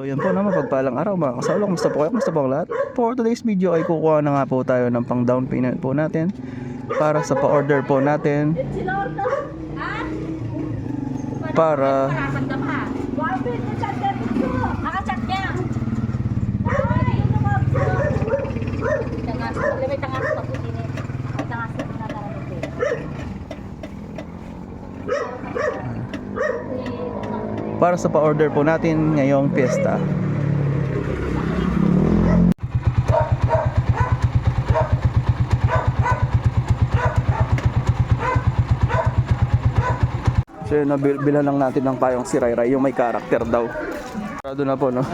So yan po na mapagpalang araw mga kasawlo. Kumusta po kayo? Kumusta po ang lahat? For today's video ay kukuha na nga po tayo ng pang down payment po natin para sa pa-order po natin para para sa pa-order po natin ngayong piyesta. So yun, nabilhan lang natin ng payong si Rayray, yung may karakter daw. Sarado na po, no?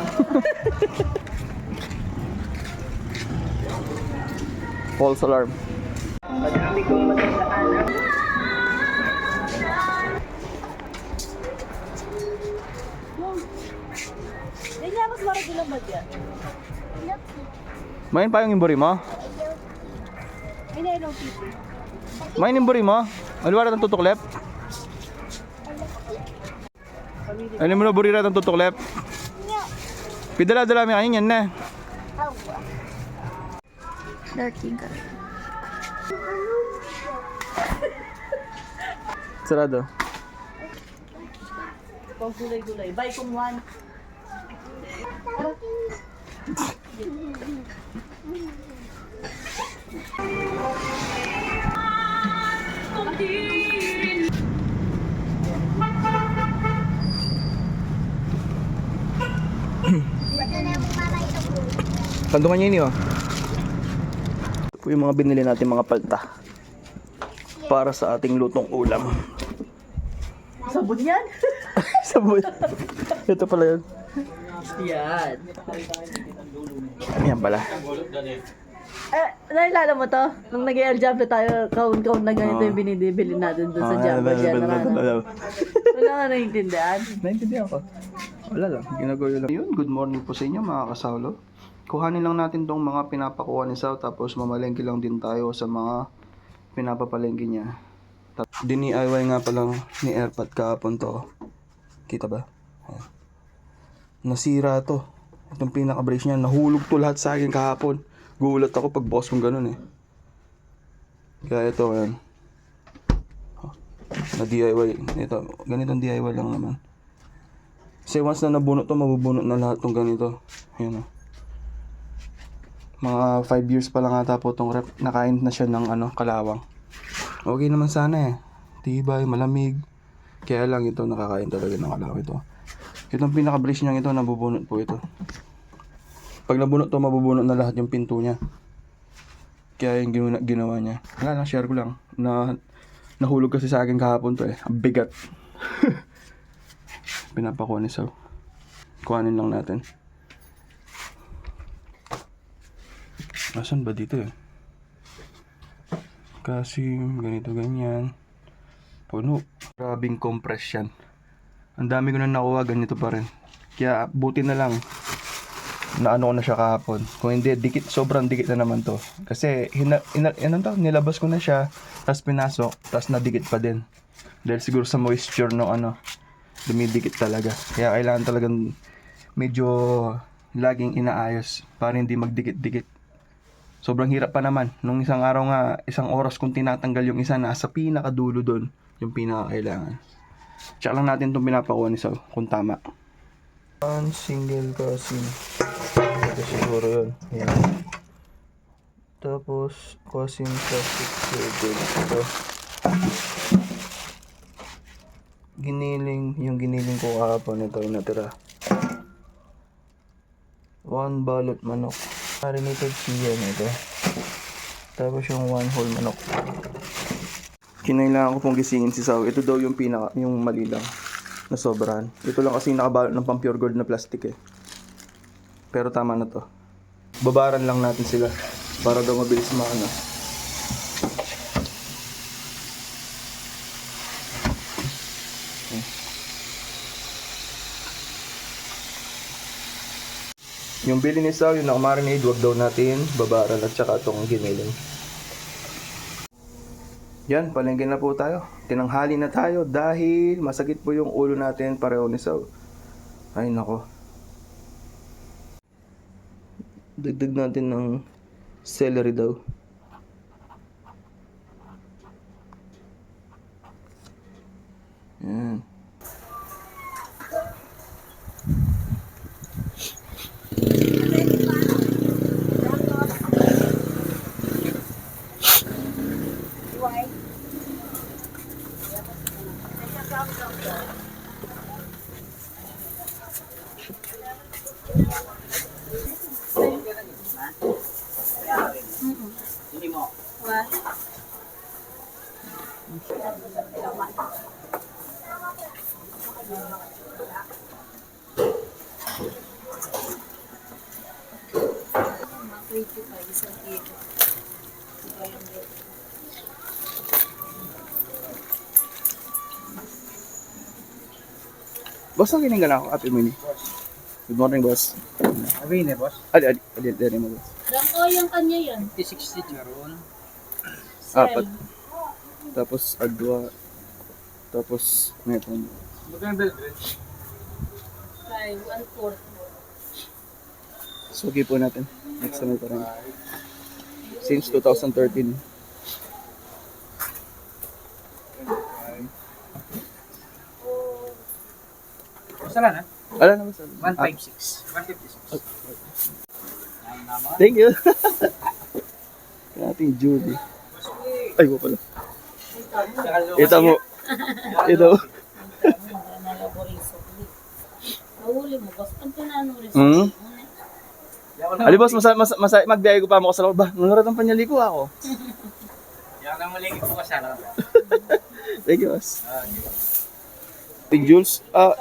False alarm. Main payong imburi mo? Main imburi mo? Aliwara ng tutuklep? Ano mo na burira ng tutuklep? Pidala-dala mi kanin yan na. Darking ka. Sarado. Pang gulay-gulay. Buy kung one. Kandungan niyo ini oh. Ito po yung mga binili natin mga palta. Para sa ating lutong ulam. Sabon yan? Sabon. Ito pala yun. yan. Yan pala. Eh, naalala mo to? Nung nag aljable tayo, kaun-kaun na ganito yung binibili natin doon sa Ah, Java wala, dyan. wala, Ano? nga naiintindihan. Naintindihan ko. Wala lang. Ginagawa lang. Yun, good morning po sa inyo mga kasawlo. Kuhanin lang natin tong mga pinapakuha ni Sao tapos mamalengke lang din tayo sa mga pinapapalengke niya. Dini-IY nga pala ni Airpod kahapon to. Kita ba? Nasira to. Itong pinaka-brace niya. Nahulog to lahat sa akin kahapon. Gulat ako pag boss kong ganun eh. Kaya ito, ayan. Na DIY. Ito, ganitong DIY lang naman. Kasi once na nabunot to, mabubunot na lahat tong ganito. Ayan o. Mga 5 years pa lang ata po tong rep. Nakain na siya ng ano, kalawang. Okay naman sana eh. Tibay, malamig. Kaya lang ito, nakakain talaga ng kalawang ito. Itong pinaka-brace niya ito, nabubunot po ito. Pag nabunot to, mabubunot na lahat yung pinto niya. Kaya yung ginawa, ginawa niya. Wala lang, share ko lang. Na, nahulog kasi sa akin kahapon to eh. Ang bigat. Pinapakuha ni Saw. Kuhanin lang natin. Nasaan ba dito eh? Kasi ganito ganyan. Puno. Grabing compress yan. Ang dami ko na nakuha, ganito pa rin. Kaya buti na lang na ano ko na siya kahapon. Kung hindi, dikit, sobrang dikit na naman to. Kasi, hina, ina, ano to, nilabas ko na siya, tapos pinasok, tapos nadikit pa din. Dahil siguro sa moisture no ano, dumidikit talaga. Kaya kailangan talagang medyo laging inaayos para hindi magdikit-dikit. Sobrang hirap pa naman. Nung isang araw nga, isang oras kung tinatanggal yung isa, nasa pinakadulo doon, yung pinakakailangan. Check lang natin itong pinapakuha ni Saw, kung tama. One single cousin. Ito siguro yun. Yan. Tapos, cousin plastic surgeon. Ito. Giniling, yung giniling ko kahapon, ito yung natira. One balot manok. Marinated siya ito. Tapos yung one whole manok. Kinailangan ko pong gisingin si Sao. Ito daw yung pinaka, yung mali lang na sobrahan. Ito lang kasi nakabalot ng pang pure gold na plastic eh. Pero tama na to. Babaran lang natin sila para daw mabilis maano. Yung bili ni Sao, yung nakamarinade, wag daw natin babaran at saka itong giniling. Yan, palengke na po tayo. Tinanghali na tayo dahil masakit po yung ulo natin pareho ni Saw. Ay nako. Dagdag natin ng celery daw. Yan. Boss, ang kinanggalan ako, Ate Mini. Good morning, boss. Sabi ni boss, Ali, ali, ali, ali mo, boss. Lang ko yung kanya yan. 50-60 meron. Apat. Tapos, adwa. Tapos, meron. Magkano bell Five, one fourth. Sugi po natin. Next time pa rin. Since 2013. Basta lang ha? Ala na, boss. Ah, 156. 156. Ang naman. thank you. Kaya ating Julie. Ay, mo pala. Ito mo. Ito mo. Nahuli mo, boss. Pag tinanong rin Hmm? Ali, boss, masa, masa, masa, magbiyahe ko pa mo ko sa loob. Ba, nanonood ng panyaliko ako. Yan ang malingit ko kasama. Thank you, boss. Ating Jules. Ah,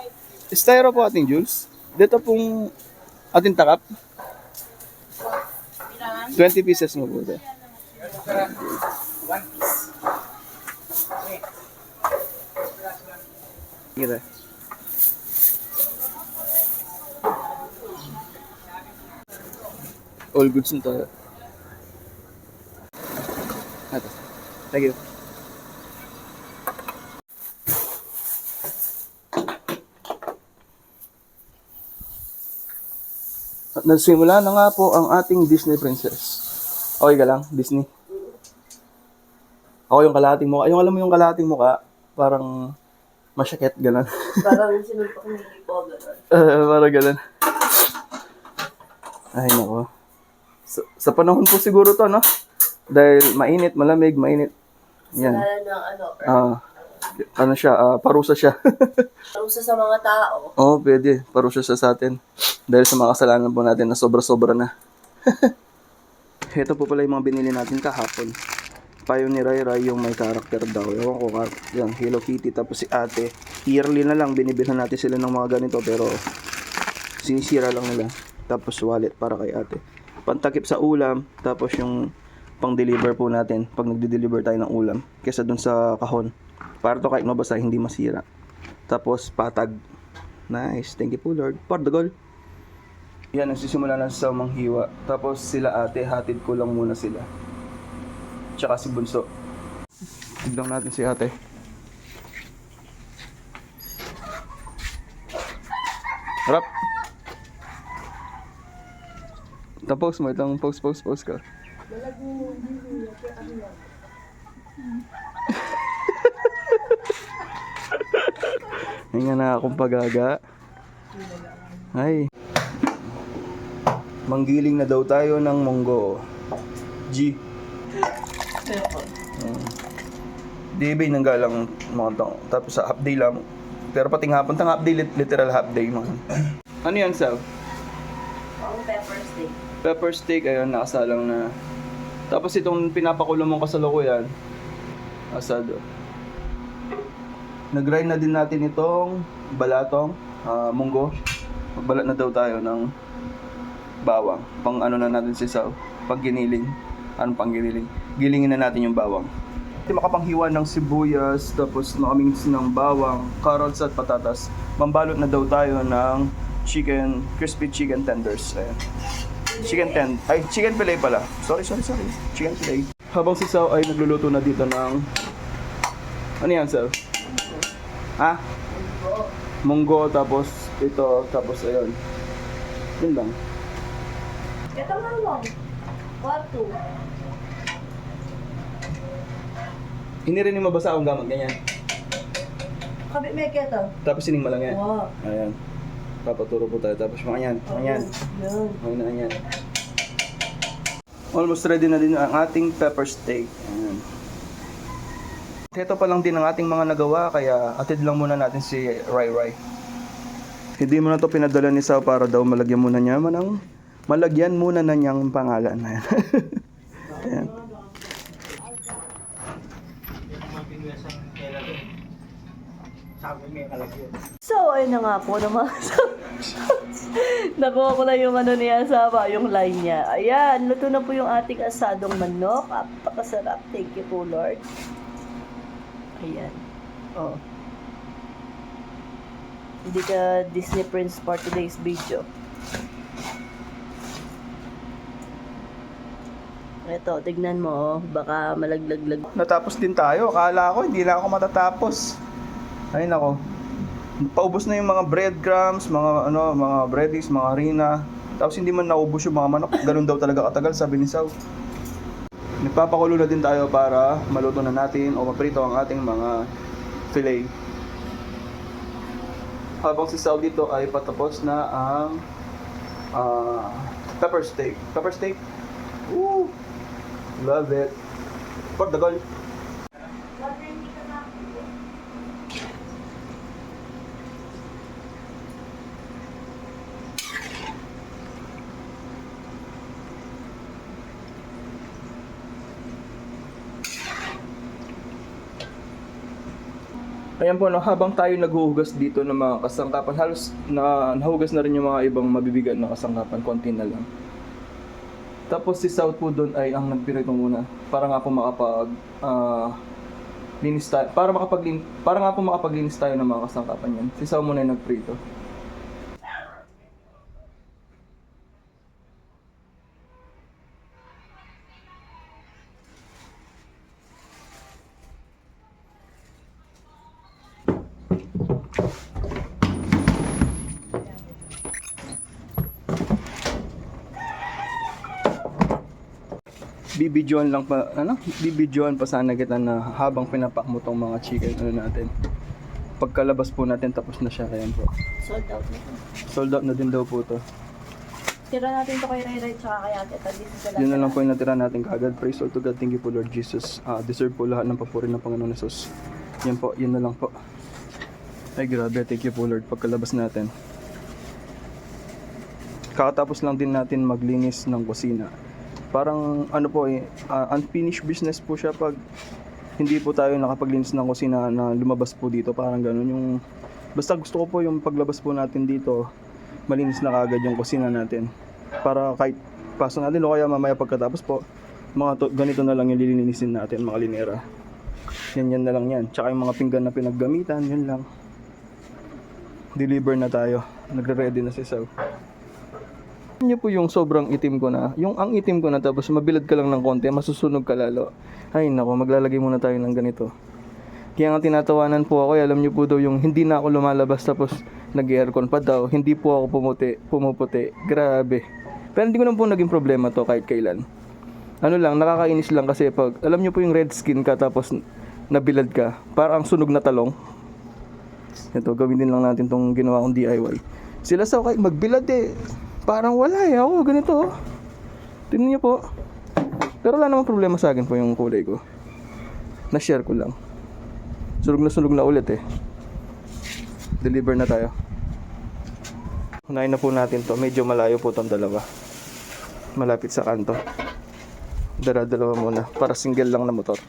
styro po ating Jules. Dito pong ating takap. 20 pieces mo po. ito. One piece. Kita. All goods na tayo. Ito. Thank you. At nagsimula na nga po ang ating Disney princess. Okay ka lang, Disney? Ako yung kalating mukha. Yung alam mo yung kalating mukha, parang masyakit, gano'n. Parang sinulpak ni Lipo, gano'n. Uh, parang ganun. Ay, nako. Sa, sa panahon po siguro to, no? Dahil mainit, malamig, mainit. Yan. Lalo ng ano, Ah, ano siya, ah, parusa siya. parusa sa mga tao. Oo, oh, pwede. Parusa siya sa atin. Dahil sa mga kasalanan po natin na sobra-sobra na. Ito po pala yung mga binili natin kahapon. Payo ni Rai Rai yung may karakter daw. Ewan ko, kar- yan, Hello Kitty. Tapos si ate, yearly na lang, binibilhan natin sila ng mga ganito. Pero, sinisira lang nila. Tapos wallet para kay ate. Pantakip sa ulam, tapos yung pang-deliver po natin pag nagde-deliver tayo ng ulam. Kesa dun sa kahon. Para to kahit mabasa, hindi masira. Tapos patag. Nice. Thank you po Lord. For the goal. Yan, nagsisimula na sa manghiwa. Tapos sila ate, hatid ko lang muna sila. Tsaka si Bunso. Tignan natin si ate. Harap. Tapos mo itong post post post ka. Hinga na akong pagaga. Ay. Manggiling na daw tayo ng monggo. G. Uh, di ba nang galang mga tao. Tapos sa half day lang. Pero pating hapon, tang half day, lit- literal half day mga. ano yan, Sal? Ang pepper steak. Pepper steak, ayun, nakasalang na. Tapos itong pinapakulo mong kasalukuyan, asado. Nag-grind na din natin itong balatong, ah, munggo. Magbalat na daw tayo ng bawang. Pang ano na natin si Saw. Pag giniling. Anong pang giniling? Gilingin na natin yung bawang. Ito makapanghiwa ng sibuyas, tapos nakamix ng bawang, carrots at patatas. Mambalot na daw tayo ng chicken, crispy chicken tenders. Ayan. Chicken ten, ay chicken fillet pala. Sorry, sorry, sorry. Chicken fillet. Habang si Sao ay nagluluto na dito ng ano yan, Sao? Ha? Munggo, tapos ito, tapos ayun. Yun lang. Ito lang. Kwarto. Hindi rin yung mabasa akong gamot, ganyan. Kabit may keto. Tapos sining malangya. Wow. Ayan. Papaturo po tayo. Tapos mga yan. Mga yan. Yan. Mga yan. Almost ready na din ang ating pepper steak. Ayan. Ito pa lang din ang ating mga nagawa, kaya atid lang muna natin si Rai Rai. Hindi mo na to pinadala ni Sao para daw malagyan muna niya manang malagyan muna na niyang pangalan. Ayan. Ayan. Sabi may kalagyan. So, ayun na nga po naman. Nakuha ko na yung ano niya sama, yung line niya. Ayan, luto na po yung ating asadong manok. Apakasarap. Thank you po, Lord. Ayan. Oh. Hindi ka Disney Prince for today's video. Ito, tignan mo, oh. baka malaglaglag. Natapos din tayo. Akala ko hindi na ako matatapos. Ay nako. Paubos na yung mga breadcrumbs, mga ano, mga breadies, mga harina. Tapos hindi man naubos yung mga manok. Ganun daw talaga katagal, sabi ni Sao. Nagpapakulo na din tayo para maluto na natin o maprito ang ating mga fillet. Habang si Sao dito ay patapos na ang ah, pepper steak. Pepper steak? Woo! Love it. Pagdagal. Ayan po, no, habang tayo naghuhugas dito ng mga kasangkapan, halos na, nahugas na rin yung mga ibang mabibigat na kasangkapan, konti na lang. Tapos si South po doon ay ang nagpirito muna para nga po makapag ah, linis tayo, para makapag para nga po makapaglinis tayo ng mga kasangkapan yan. Si South muna yung nagprito. Bibidyoan lang pa, ano? Bibidyoan pa sana kita na habang pinapak mo tong mga chicken ano natin. Pagkalabas po natin tapos na siya kaya po. Sold out na. Sold out na din daw po to. Tira natin to kay Ray Ray tsaka kay Ate Tad. Yun na lang po yung natira natin kagad. Praise all to God. Thank you po Lord Jesus. Ah, deserve po lahat ng papuri ng Panginoon Jesus. Yan po, yun na lang po. Ay grabe, thank you po Lord pagkalabas natin. Kakatapos lang din natin maglinis ng kusina. Parang ano po eh, ah, unfinished business po siya pag hindi po tayo nakapaglinis ng kusina na lumabas po dito. Parang ganun yung... Basta gusto ko po yung paglabas po natin dito, malinis na kagad yung kusina natin. Para kahit pasok natin o kaya mamaya pagkatapos po, mga to, ganito na lang yung lilinisin natin, mga linera. Yan yan na lang yan. Tsaka yung mga pinggan na pinaggamitan, yun lang. Deliver na tayo. Nagre-ready na si Saw. Niyo po yung sobrang itim ko na. Yung ang itim ko na tapos mabilad ka lang ng konti, masusunog ka lalo. Ay nako, maglalagay muna tayo ng ganito. Kaya nga tinatawanan po ako, eh, alam niyo po daw yung hindi na ako lumalabas tapos nag-aircon pa daw. Hindi po ako pumuti, pumuputi. Grabe. Pero hindi ko naman po naging problema to kahit kailan. Ano lang, nakakainis lang kasi pag, alam niyo po yung red skin ka tapos nabilad ka, parang sunog na talong. Ito, gawin din lang natin tong ginawa kong DIY. Sila sa kahit magbilad eh. Parang wala eh. Ako, ganito oh. Tingnan niyo po. Pero wala namang problema sa akin po yung kulay ko. Na-share ko lang. Sunog na sunog na ulit eh. Deliver na tayo. Unahin na po natin to. Medyo malayo po tong dalawa. Malapit sa kanto. Dala-dalawa muna. Para single lang na motor.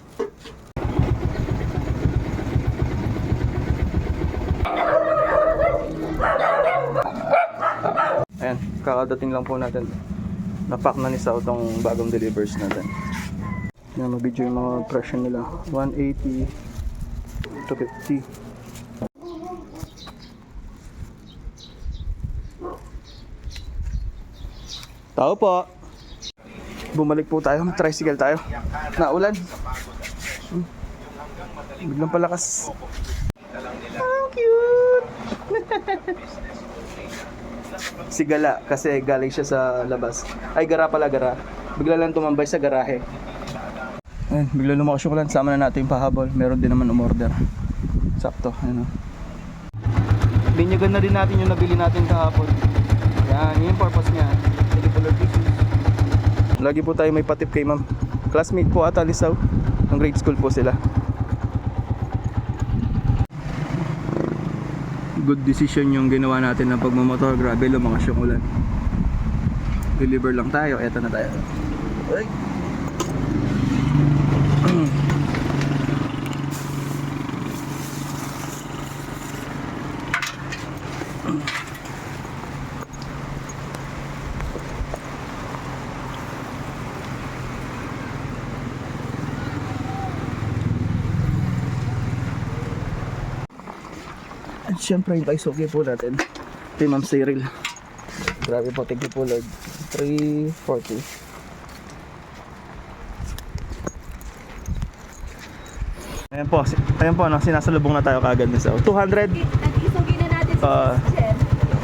Ayan, kakadating lang po natin. Napak na ni Sao tong bagong delivers natin. Yan, mag-video yung mga presyo nila. 180 to 50. Tao po. Bumalik po tayo. Tricycle tayo. Naulan. Hmm. Biglang palakas. Ang cute! si Gala kasi galing siya sa labas. Ay, gara pala, gara. Bigla lang tumambay sa garahe. Ayun, bigla lumakas yung ulan. Sama na natin yung pahabol. Meron din naman umorder. Sakto, ano. Binyagan na rin natin yung nabili natin kahapon. Yan, yun yung purpose niya. Lord Jesus. Lagi po tayo may patip kay ma'am. Classmate po ata Lisaw. Ng grade school po sila. Good decision yung ginawa natin ng pagmamotor. Grabe lumakas yung ulan. Deliver lang tayo. Eto na tayo. Ay. Syempre yung kaisugi po natin. Ito yung Ma'am Cyril. Grabe po, thank you po Lord. 340. Ayan po, si- ayan po, no, sinasalubong na tayo kagad ni Sao. 200, Nag-isugi na natin Ah. Jen.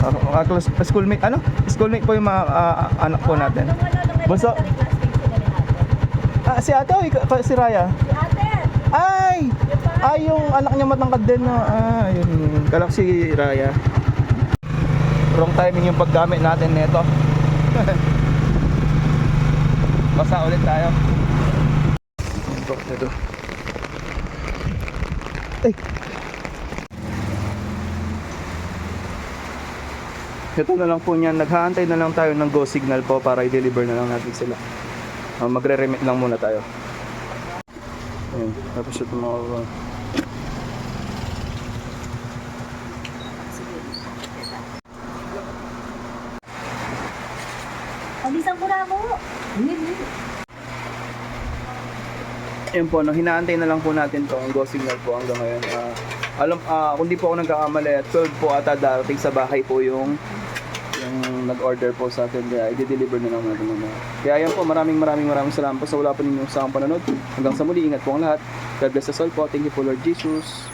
uh, uh, class- schoolmate, ano? Schoolmate po yung mga ah, anak po natin. Ano, sila ni ate. Ah, si ate, o si Raya. Si ate! Ay! Ay, yung anak niya matangkad din, no? Ah, yun. Si Raya. Wrong timing yung paggamit natin nito. Basa ulit tayo. Ito, ito. Ay! Ito na lang po niyan. Naghahantay na lang tayo ng go signal po para i-deliver na lang natin sila. Ah, magre-remit lang muna tayo. Ayun, tapos ito mga Palisan ko na ako. Ayun po, no, hinaantay na lang po natin to ang go signal po hanggang ngayon. Ah, alam, ah, kung di po ako nagkakamali, 12 po ata darating sa bahay po yung yung nag-order po sa atin. Kaya i-deliver na lang natin mamaya. Kaya yan po, maraming maraming maraming salamat po sa wala po ninyo sa panonood. Hanggang sa muli, ingat po ang lahat. God bless us all po. Thank you po Lord Jesus.